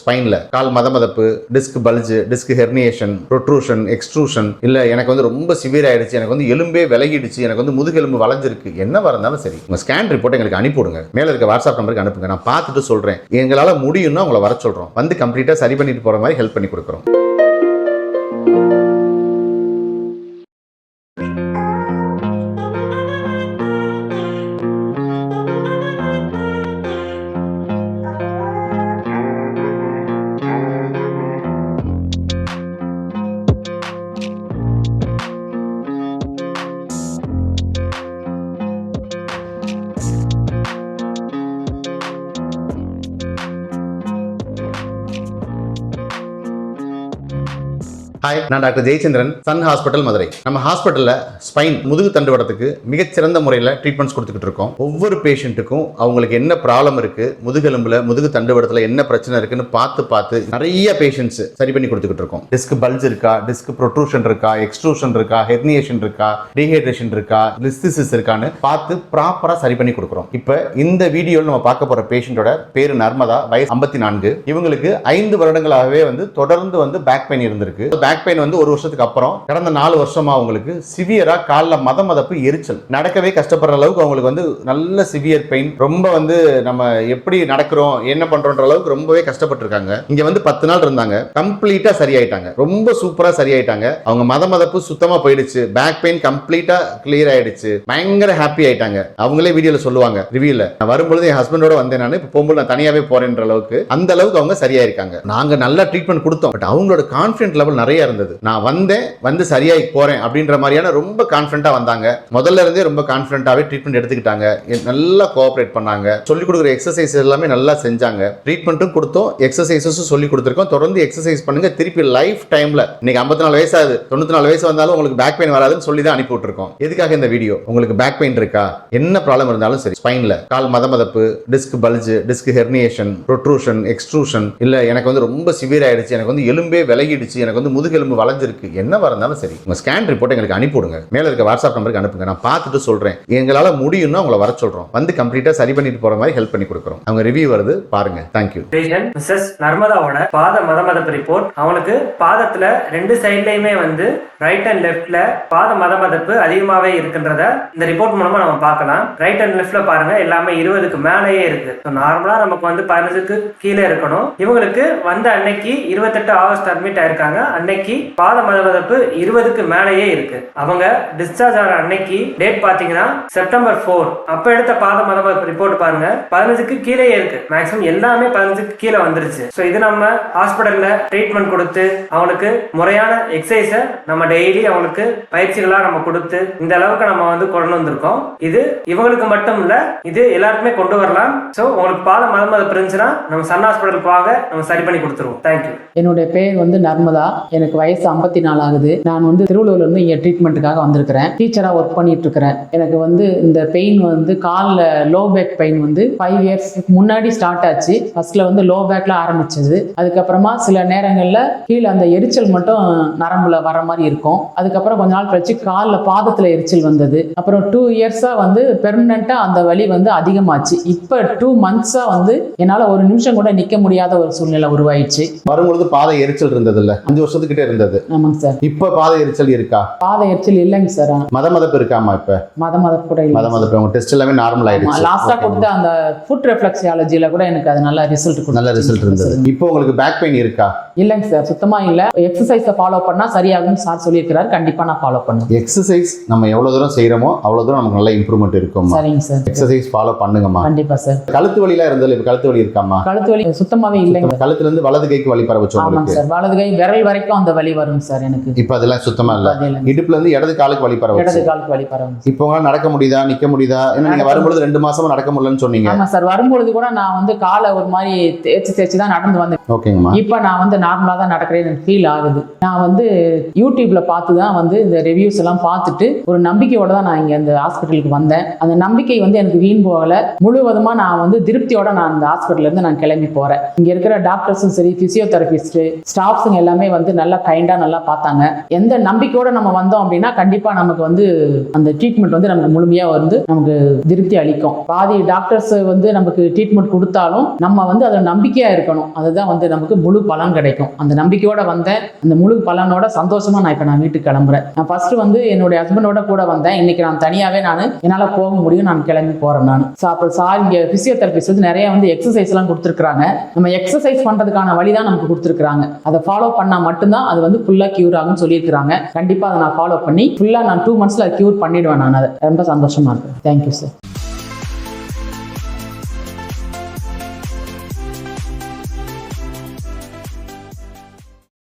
ஸ்பைனில். கால் மத மதப்பு disc bulge disc herniation protrusion extrusion இல்லை எனக்கு வந்து ரொம்ப சிவியர் ஆயிடுச்சு. எனக்கு வந்து எலும்பே விலகிடுச்சு. எனக்கு வந்து முதுகெலும்பு வளைஞ்சிருக்கு. என்ன இருந்தாலும் சரி உங்கள் ஸ்கேன் ரிப்போர்ட் எங்களுக்கு அனுப்பிவிடுங்க. மேலே இருக்க வாட்ஸ்அப் நம்பருக்கு அனுப்புங்க. நான் பார்த்துட்டு சொல்கிறேன் எங்களால் முடியும்னா உங்களை வர சொல்கிறோம் வந்து கம்ப்ளீட்டாக சரி பண்ணிட்டு போகிற மாதிரி ஹெல்ப் பண்ணி கொடுக்குறோம். ஹாய் நான் doctor Jayachandran Sun hospital Madurai. நம்ம ஹாஸ்பிட்டலில் ஸ்பைன் முதுகு தண்டுவடத்துக்கு மிகச்சிறந்த முறையில் ட்ரீட்மெண்ட்ஸ் கொடுத்துக்கிட்டு இருக்கோம். ஒவ்வொரு பேஷண்ட்டுக்கும் அவங்களுக்கு என்ன ப்ராப்ளம் இருக்குது முதுகெலும்பில் முதுகு தண்டுவடத்தில் என்ன பிரச்சனை இருக்குன்னு பார்த்து பார்த்து நிறைய பேஷண்ட்ஸ் சரி பண்ணி கொடுத்துக்கிட்டு இருக்கோம். டிஸ்க் பல்ஜ் இருக்கா டிஸ்க் ப்ரொட்ரூஷன் இருக்கா எக்ஸ்ட்ரூஷன் இருக்கா ஹெர்னியேஷன் இருக்கா டீஹைட்ரேஷன் இருக்கா லிஸ்திசிஸ் இருக்கான்னு பார்த்து ப்ராப்பராக சரி பண்ணி கொடுக்குறோம். இப்போ இந்த வீடியோவில் நம்ம பார்க்க போகிற பேஷண்ட்டோட பேர் நர்மதா வயசு ஐம்பத்தி நான்கு. இவங்களுக்கு ஐந்து வருடங்களாகவே வந்து தொடர்ந்து வந்து பேக் பெயின் இருந்திருக்கு. பேக் பேக் பெயின் வந்து ஒரு வருஷத்துக்கு அப்புறம் கடந்த நாலு வருஷமா அவங்களுக்கு சிவியரா காலில் மத மதப்பு எரிச்சல். நடக்கவே கஷ்டப்படுற அளவுக்கு அவங்களுக்கு வந்து நல்ல சிவியர் பெயின் ரொம்ப வந்து நம்ம எப்படி நடக்கிறோம் என்ன பண்றோன்ற அளவுக்கு ரொம்பவே கஷ்டப்பட்டிருக்காங்க. இங்க வந்து பத்து நாள் இருந்தாங்க. கம்ப்ளீட்டா சரியாயிட்டாங்க. ரொம்ப சூப்பரா சரியாயிட்டாங்க. அவங்க மத மதப்பு சுத்தமா போயிடுச்சு. பேக் பெயின் கம்ப்ளீட்டா கிளியர் ஆயிடுச்சு. பயங்கர ஹாப்பி ஆயிட்டாங்க. அவங்களே வீடியோல சொல்லுவாங்க ரிவியூல நான் வரும்பொழுது என் ஹஸ்பண்டோட வந்தேன் நான் இப்போ போகும்போது நான் தனியாவே போறேன்ற அளவுக்கு. அந்த அளவுக்கு அவங்க சரியாயிருக்காங்க. நாங்க நல்லா ட்ரீட்மெண்ட் கொடுத்தோம். பட் அவங்களோட கான்ஃபிடன்ட் லெவல் நிறைய இருந்தது. நான் வந்தேன் வந்து சரியாகி போறேன் அப்படின்ற மாதிரியான ரொம்ப கான்ஃபிடண்டா வந்தாங்க. முதல்ல இருந்தே ரொம்ப கான்ஃபிடண்டாவே ட்ரீட்மெண்ட் எடுத்துக்கிட்டாங்க. நல்லா கோஆப்ரேட் பண்ணாங்க. சொல்லி கொடுக்குற எக்ஸசைஸ் எல்லாமே நல்லா செஞ்சாங்க. ட்ரீட்மெண்ட்டும் கொடுத்தோம் எக்ஸசைசஸும் சொல்லி கொடுத்துருக்கோம். தொடர்ந்து எக்ஸசைஸ் பண்ணுங்க. திருப்பி லைஃப் டைம்ல இன்னைக்கு ஐம்பத்தி நாலு வயசாகுது. தொண்ணூத்தி நாலு வயசு வந்தாலும் உங்களுக்கு பேக் பெயின் வராதுன்னு சொல்லி தான் அனுப்பி விட்டுருக்கோம். எதுக்காக இந்த வீடியோ உங்களுக்கு பேக் பெயின் இருக்கா? என்ன ப்ராப்ளம் இருந்தாலும் சரி. ஸ்பைன்ல கால் மத மதப்பு disc bulge disc herniation protrusion extrusion இல்ல எனக்கு வந்து ரொம்ப சிவியர் ஆயிடுச்சு. எனக்கு வந்து எலும்பே விலகிடுச்சு. எனக்கு வந்து முதுகு முதுகெலும்பு வளைஞ்சிருக்கு. என்ன இருந்தாலும் சரி உங்கள் ஸ்கேன் ரிப்போர்ட் எங்களுக்கு அனுப்பிவிடுங்க. மேல இருக்க வாட்ஸ்அப் நம்பருக்கு அனுப்புங்க. நான் பார்த்துட்டு சொல்றேன். எங்களால் முடியும்னா உங்களை வர சொல்றோம். வந்து கம்ப்ளீட்டா சரி பண்ணிட்டு போற மாதிரி ஹெல்ப் பண்ணி கொடுக்குறோம். அவங்க ரிவ்யூ வருது பாருங்க. தேங்க்யூ மிஸ்ஸஸ் நர்மதாவோட பாத மத மதப்பு ரிப்போர்ட் அவனுக்கு பாதத்துல ரெண்டு சைட்லையுமே வந்து ரைட் அண்ட் லெஃப்ட்ல பாத மத மதப்பு அதிகமாவே இருக்கின்றத இந்த ரிப்போர்ட் மூலமா நம்ம பார்க்கலாம். ரைட் அண்ட் லெஃப்ட்ல பாருங்க எல்லாமே இருபதுக்கு மேலேயே இருக்கு. நார்மலா நமக்கு வந்து பதினஞ்சுக்கு கீழே இருக்கணும். இவங்களுக்கு வந்த அன்னைக்கு இருபத்தெட்டு ஆகஸ்ட் அட்மிட் ஆயிருக்காங்க. அன்னைக்கு பாத மதமதப்பு இருபதுக்கு மேலேயே இருக்கு. அவங்க டிஸ்சார்ஜ் ஆகிற அன்னைக்கு டேட் பாத்தீங்கன்னா செப்டம்பர் ஃபோர் அப்ப எடுத்த பாத மதமதப்பு ரிப்போர்ட் பாருங்க. பதினஞ்சுக்கு கீழே இருக்கு. மேக்ஸிமம் எல்லாமே பதினஞ்சுக்கு கீழே வந்துருச்சு. ஸோ இது நம்ம ஹாஸ்பிட்டல்ல ட்ரீட்மெண்ட் கொடுத்து அவங்களுக்கு முறையான எக்ஸசைஸை நம்ம டெய்லி அவங்களுக்கு பயிற்சிகளா நம்ம கொடுத்து இந்த அளவுக்கு நம்ம வந்து கொண்டு வந்திருக்கோம். இது இவங்களுக்கு மட்டும் இல்ல இது எல்லாருக்குமே கொண்டு வரலாம். ஸோ உங்களுக்கு பாத மதமதப்பு இருந்துச்சுன்னா நம்ம சன் ஹாஸ்பிட்டலுக்கு வாங்க நம்ம சரி பண்ணி கொடுத்துருவோம். தேங்க்யூ என்னுடைய பேர் வந்து நர்மதா. எனக்கு எனக்கு வயசு ஐம்பத்தி நாலு ஆகுது. நான் வந்து திருவள்ளூர்ல இருந்து இங்கே ட்ரீட்மெண்ட்டுக்காக வந்திருக்கிறேன். டீச்சராக ஒர்க் பண்ணிட்டு இருக்கிறேன் எனக்கு வந்து இந்த பெயின் வந்து காலில் லோ பேக் பெயின் வந்து ஃபைவ் இயர்ஸ் முன்னாடி ஸ்டார்ட் ஆச்சு. ஃபர்ஸ்ட்ல வந்து லோ பேக்ல ஆரம்பிச்சது. அதுக்கப்புறமா சில நேரங்களில் கீழே அந்த எரிச்சல் மட்டும் நரம்புல வர மாதிரி இருக்கும். அதுக்கப்புறம் கொஞ்ச நாள் கழிச்சு காலில் பாதத்தில் எரிச்சல் வந்தது. அப்புறம் டூ இயர்ஸாக வந்து பெர்மனண்ட்டாக அந்த வலி வந்து அதிகமாச்சு. இப்போ டூ மந்த்ஸாக வந்து என்னால் ஒரு நிமிஷம் கூட நிற்க முடியாத ஒரு சூழ்நிலை உருவாயிடுச்சு. வரும்பொழுது பாதை எரிச்சல் இருந்தது இல்ல அஞ்சு வருஷத்துக்கிட்ட இருந்தது. ஆமாங்க சார். இப்ப பாதை எரிச்சல் இருக்கா? பாத எரிச்சல் இல்லைங்க சார். மத மதப்பு இருக்காமா இப்ப? மத மத கூட மத மதப்பு. உங்க டெஸ்ட் எல்லாமே நார்மல் ஆயிடுச்சு. லாஸ்டா கொடுத்த அந்த ஃபுட் ரெஃப்ளெக்ஸியாலஜில கூட எனக்கு அது நல்ல ரிசல்ட் நல்ல ரிசல்ட் இருந்தது. இப்போ உங்களுக்கு பேக் பெயின் இருக்கா? இல்லைங்க சார். சுத்தமா இல்ல. எக்ஸசைஸை ஃபாலோ பண்ணா சரியாகும்னு சார் சொல்லியிருக்கிறார். கண்டிப்பா நான் ஃபாலோ பண்ணுவேன். எக்ஸசைஸ் நம்ம எவ்வளவு தூரம் செய்யறோமோ அவ்வளவு தூரம் நமக்கு நல்ல இம்ப்ரூவ்மெண்ட் இருக்கும்மா. சரிங்க சார். Exercise follow பண்ணுங்கம்மா. கண்டிப்பா சார். கழுத்து வலிலாம் இருந்தது இப்ப கழுத்து வலி இருக்காமா கழுத்து வலி சுத்தமாவே இல்லைங்க கழுத்துல இருந்து வலது கைக்கு வலி பரவச்சு ஆமாங்க உங்களுக்கு சார். வலது கை விரல் வரைக்கும் அந்த வலி வரும் சார் எனக்கு. இப்ப அதெல்லாம் சுத்தமா இல்ல. இடுப்புல இருந்து இடது காலுக்கு வலி இடது பரவச்சு காலுக்கு வலி பரவும் இப்போ நடக்க முடியுதா? நிக்க முடியுதா? ஏன்னா நீங்க வரும்பொழுது ரெண்டு மாசமா நடக்க முடியலன்னு சொன்னீங்க. ஆமா சார் வரும்பொழுது கூட நான் வந்து காலை ஒரு மாதிரி தேய்ச்சி தேய்ச்சி தான் நடந்து வந்தேன். ஓகேங்கம்மா. இப்போ நான் வந்து நார்மலாக தான் நடக்கிறேன் எனக்கு ஃபீல் ஆகுது. நான் வந்து யூடியூப்ல பார்த்து தான் வந்து இந்த ரிவ்யூஸ் எல்லாம் பார்த்துட்டு ஒரு நம்பிக்கையோட தான் நான் இங்கே அந்த ஹாஸ்பிட்டலுக்கு வந்தேன். அந்த நம்பிக்கை வந்து எனக்கு வீண் போகலை. முழுவதுமாக நான் வந்து திருப்தியோட நான் அந்த ஹாஸ்பிட்டல்ல இருந்து நான் கிளம்பி போகிறேன் இங்கே இருக்கிற டாக்டர்ஸும் சரி ஃபிசியோதெரபிஸ்ட்டு ஸ்டாஃப்ஸுங்க எல்லாமே வந்து நல்ல நல்லா கைண்டாக நல்லா பார்த்தாங்க. எந்த நம்பிக்கையோட நம்ம வந்தோம் அப்படின்னா கண்டிப்பாக நமக்கு வந்து அந்த ட்ரீட்மெண்ட் வந்து நமக்கு முழுமையாக வந்து நமக்கு திருப்தி அளிக்கும். பாதி டாக்டர்ஸ் வந்து நமக்கு ட்ரீட்மெண்ட் கொடுத்தாலும் நம்ம வந்து அதில் நம்பிக்கையாக இருக்கணும். அதுதான் வந்து நமக்கு முழு பலன் கிடைக்கும். அந்த நம்பிக்கையோட வந்தேன். அந்த முழு பலனோட சந்தோஷமாக நான் இப்போ நான் வீட்டுக்கு கிளம்புறேன். நான் ஃபர்ஸ்ட் வந்து என்னுடைய ஹஸ்பண்டோட கூட வந்தேன். இன்னைக்கு நான் தனியாகவே நான் என்னால் போக முடியும். நான் கிளம்பி போகிறேன் நான். ஸோ அப்புறம் சார் இங்கே ஃபிசியோதெரபிஸ்ட் வந்து நிறைய வந்து எக்ஸசைஸ்லாம் கொடுத்துருக்காங்க நம்ம எக்ஸசைஸ் பண்ணுறதுக்கான வழி தான் நமக்கு கொடுத்துருக்காங்க அதை ஃபாலோ பண்ணால் மட்டும்தான் அது வந்து ஃபுல்லாக க்யூர் ஆகும்னு சொல்லியிருக்கிறாங்க. கண்டிப்பாக அதை நான் ஃபாலோ பண்ணி ஃபுல்லாக நான் டூ மந்த்ஸில் க்யூர் பண்ணிடுவேன் நான் அதை. ரொம்ப சந்தோஷமா இருக்கேன் தேங்க்யூ சார்